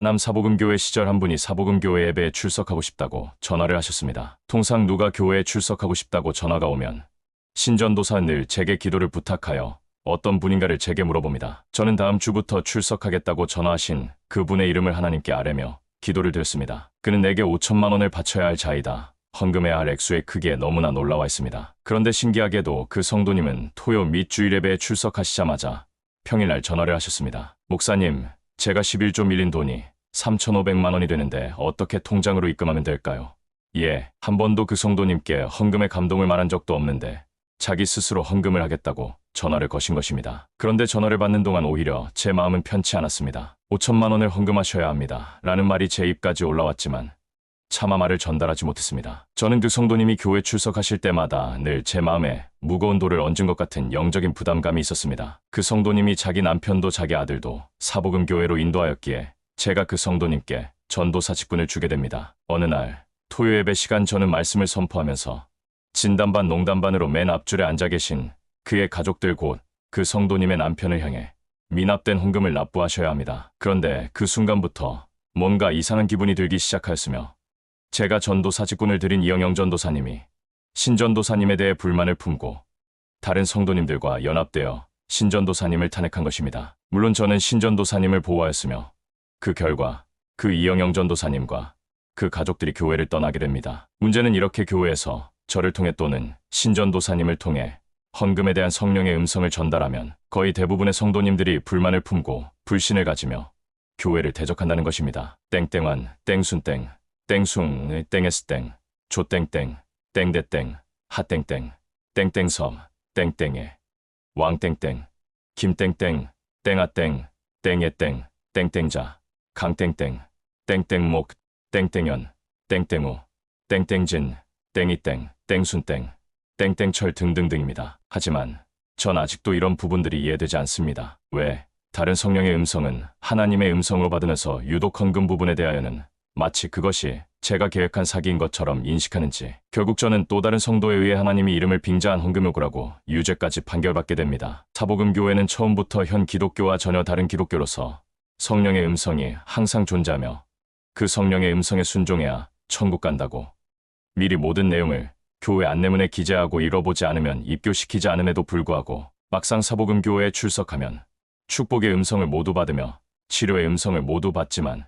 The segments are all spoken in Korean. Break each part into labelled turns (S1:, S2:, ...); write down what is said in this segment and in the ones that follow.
S1: 남사복음교회 시절 한 분이 사복음교회 예배에 출석하고 싶다고 전화를 하셨습니다. 통상 누가 교회에 출석하고 싶다고 전화가 오면 신전도사 늘 제게 기도를 부탁하여 어떤 분인가를 제게 물어봅니다. 저는 다음 주부터 출석하겠다고 전화하신 그분의 이름을 하나님께 아뢰며 기도를 드렸습니다. 그는 내게 5천만 원을 바쳐야 할 자이다. 헌금해야 할 액수의 크기에 너무나 놀라와 있습니다. 그런데 신기하게도 그 성도님은 토요 및 주일 예배에 출석하시자마자 평일날 전화를 하셨습니다. 목사님, 제가 11조 밀린 돈이 3,500만 원이 되는데 어떻게 통장으로 입금하면 될까요? 예, 한 번도 그 성도님께 헌금에 감동을 말한 적도 없는데 자기 스스로 헌금을 하겠다고 전화를 거신 것입니다. 그런데 전화를 받는 동안 오히려 제 마음은 편치 않았습니다. 5천만 원을 헌금하셔야 합니다. 라는 말이 제 입까지 올라왔지만 차마 말을 전달하지 못했습니다. 저는 그 성도님이 교회 출석하실 때마다 늘 제 마음에 무거운 돌을 얹은 것 같은 영적인 부담감이 있었습니다. 그 성도님이 자기 남편도 자기 아들도 사복음 교회로 인도하였기에 제가 그 성도님께 전도사 직분을 주게 됩니다. 어느 날 토요 예배 시간 저는 말씀을 선포하면서 진담반 농담반으로 맨 앞줄에 앉아 계신 그의 가족들 곧 그 성도님의 남편을 향해 미납된 헌금을 납부하셔야 합니다. 그런데 그 순간부터 뭔가 이상한 기분이 들기 시작하였으며 제가 전도사 직분을 드린 이영영 전도사님이 신전도사님에 대해 불만을 품고 다른 성도님들과 연합되어 신전도사님을 탄핵한 것입니다. 물론 저는 신전도사님을 보호하였으며 그 결과 그 이영영 전도사님과 그 가족들이 교회를 떠나게 됩니다. 문제는 이렇게 교회에서 저를 통해 또는 신전도사님을 통해 헌금에 대한 성령의 음성을 전달하면 거의 대부분의 성도님들이 불만을 품고 불신을 가지며 교회를 대적한다는 것입니다. 땡땡한, 땡순땡, 땡숭, 땡에스 땡, 조땡땡, 땡대땡, 핫땡땡, 땡땡섬, 땡땡에, 왕땡땡, 김땡땡, 땡아땡, 땡예땡, 땡땡자, 강땡땡, 땡땡목, 땡땡연, 땡땡우, 땡땡진, 땡이땡, 땡순땡, 땡땡철 등등등입니다. 하지만 전 아직도 이런 부분들이 이해되지 않습니다. 왜 다른 성령의 음성은 하나님의 음성으로 받으면서 유독 헌금 부분에 대하여는 마치 그것이 제가 계획한 사기인 것처럼 인식하는지 결국 저는 또 다른 성도에 의해 하나님이 이름을 빙자한 헌금 요구라고 유죄까지 판결받게 됩니다. 사복음 교회는 처음부터 현 기독교와 전혀 다른 기독교로서 성령의 음성이 항상 존재하며 그 성령의 음성에 순종해야 천국 간다고 미리 모든 내용을 교회 안내문에 기재하고 읽어보지 않으면 입교시키지 않음에도 불구하고 막상 사복음 교회에 출석하면 축복의 음성을 모두 받으며 치료의 음성을 모두 받지만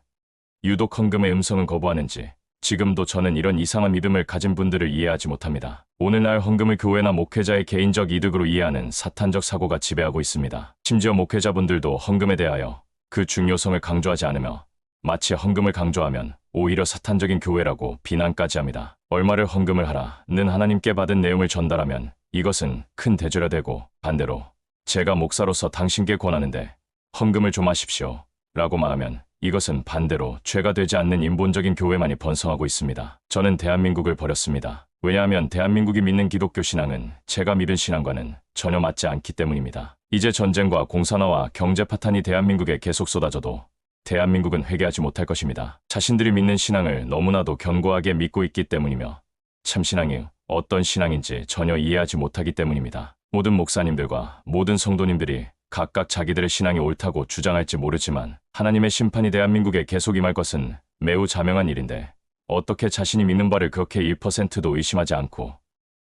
S1: 유독 헌금의 음성은 거부하는지 지금도 저는 이런 이상한 믿음을 가진 분들을 이해하지 못합니다. 오늘날 헌금을 교회나 목회자의 개인적 이득으로 이해하는 사탄적 사고가 지배하고 있습니다. 심지어 목회자분들도 헌금에 대하여 그 중요성을 강조하지 않으며 마치 헌금을 강조하면 오히려 사탄적인 교회라고 비난까지 합니다. 얼마를 헌금을 하라는 하나님께 받은 내용을 전달하면 이것은 큰 대죄가 되고 반대로 제가 목사로서 당신께 권하는데 헌금을 좀 하십시오 라고 말하면 이것은 반대로 죄가 되지 않는 인본적인 교회만이 번성하고 있습니다. 저는 대한민국을 버렸습니다. 왜냐하면 대한민국이 믿는 기독교 신앙은 제가 믿은 신앙과는 전혀 맞지 않기 때문입니다. 이제 전쟁과 공산화와 경제 파탄이 대한민국에 계속 쏟아져도 대한민국은 회개하지 못할 것입니다. 자신들이 믿는 신앙을 너무나도 견고하게 믿고 있기 때문이며 참신앙이 어떤 신앙인지 전혀 이해하지 못하기 때문입니다. 모든 목사님들과 모든 성도님들이 각각 자기들의 신앙이 옳다고 주장할지 모르지만 하나님의 심판이 대한민국에 계속 임할 것은 매우 자명한 일인데 어떻게 자신이 믿는 바를 그렇게 1%도 의심하지 않고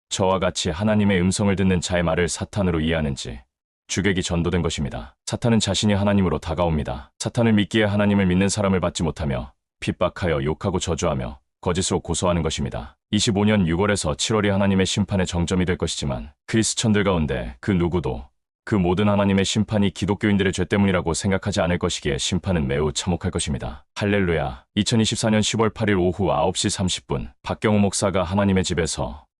S1: 저와 같이 하나님의 음성을 듣는 자의 말을 사탄으로 이해하는지 주객이 전도된 것입니다. 사탄은 자신이 하나님으로 다가옵니다. 사탄을 믿기에 하나님을 믿는 사람을 받지 못하며 핍박하여 욕하고 저주하며 거짓으로 고소하는 것입니다. 25년 6월에서 7월이 하나님의 심판의 정점이 될 것이지만 크리스천들 가운데 그 누구도 그 모든 하나님의 심판이 기독교인들의 죄 때문이라고 생각하지 않을 것이기에 심판은 매우 참혹할 것입니다. 할렐루야. 2024년 10월 8일 오후 9시 30분 박경호 목사가 하나님의 집에서